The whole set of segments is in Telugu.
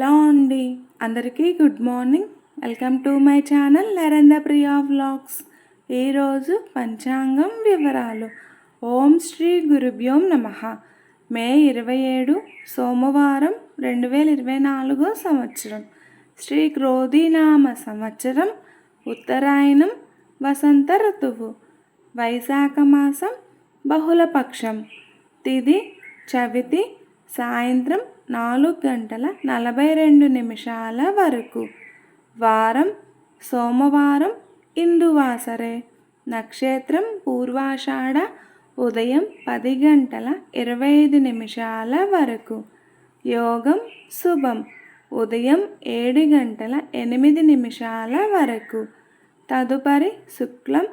హలో అండి అందరికీ good morning. Welcome to my channel Narendra Priya vlogs. ఈరోజు పంచాంగం వివరాలు. ఓం శ్రీ గురుభ్యోం నమ. మే ఇరవై ఏడు సోమవారం రెండు వేల ఇరవై నాలుగో సంవత్సరం. శ్రీ క్రోధీనామ సంవత్సరం ఉత్తరాయణం వసంత ఋతువు వైశాఖ మాసం బహుళపక్షం. తిది చవితి సాయంత్రం నాలుగు గంటల నలభై రెండు నిమిషాల వరకు. వారం సోమవారం ఇందువాసరే. నక్షత్రం పూర్వాషాఢ ఉదయం పది గంటల ఇరవై ఐదు నిమిషాల వరకు. యోగం శుభం. ఉదయం ఏడు గంటల ఎనిమిది నిమిషాల వరకు. తదుపరి శుక్లం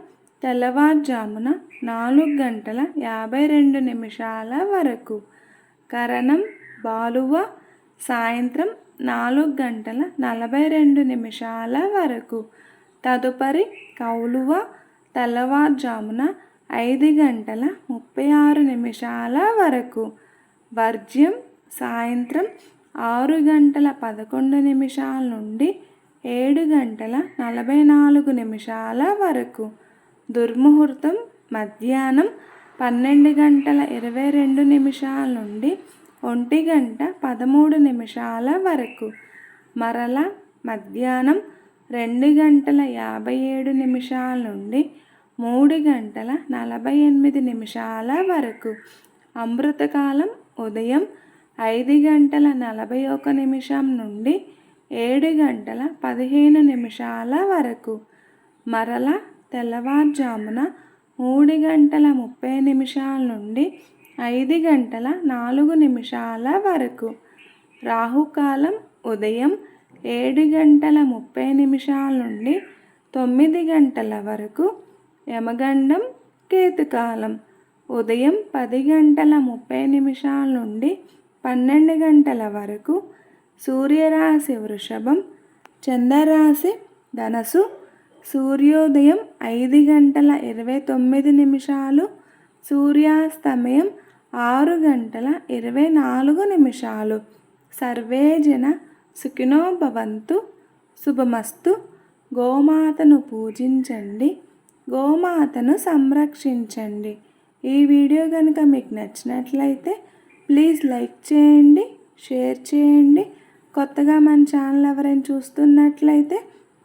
తెల్లవారుజామున నాలుగు గంటల యాభై రెండు నిమిషాల వరకు. కరణం బాలువ సాయంత్రం నాలుగు గంటల నలభై రెండు నిమిషాల వరకు. తదుపరి కౌలువ తెల్లవారుజామున ఐదు గంటల ముప్పై ఆరు నిమిషాల వరకు. వర్జ్యం సాయంత్రం ఆరు గంటల పదకొండు నిమిషాల నుండి ఏడు గంటల నలభై నాలుగు నిమిషాల వరకు. దుర్ముహూర్తం మధ్యాహ్నం పన్నెండు గంటల ఇరవై రెండు నిమిషాల నుండి ఒంటి గంట పదమూడు నిమిషాల వరకు. మరల మధ్యాహ్నం రెండు గంటల యాభై ఏడు నిమిషాల నుండి మూడు గంటల నలభై ఎనిమిది నిమిషాల వరకు. అమృతకాలం ఉదయం ఐదు గంటల నలభై ఒక నిమిషం నుండి ఏడు గంటల పదిహేను నిమిషాల వరకు. మరల తెల్లవారుజామున మూడు గంటల ముప్పై నిమిషాల నుండి ఐదు గంటల నాలుగు నిమిషాల వరకు. రాహుకాలం ఉదయం ఏడు గంటల ముప్పై నిమిషాల నుండి తొమ్మిది గంటల వరకు యమగండం కేతుకాలం ఉదయం పది గంటల ముప్పై నిమిషాల నుండి పన్నెండు గంటల వరకు సూర్యరాశి వృషభం చంద్రరాశి ధనసు సూర్యోదయం ఐదు గంటల ఇరవై తొమ్మిది నిమిషాలు సూర్యాస్తమయం ఆరు గంటల ఇరవై నాలుగు నిమిషాలు. సర్వే జన సుఖినో భవంతు. శుభమస్తు. గోమాతను పూజించండి. గోమాతను సంరక్షించండి. ఈ వీడియో కనుక మీకు నచ్చినట్లయితే ప్లీజ్ లైక్ చేయండి షేర్ చేయండి. కొత్తగా మన ఛానల్ ఎవరైనా చూస్తున్నట్లయితే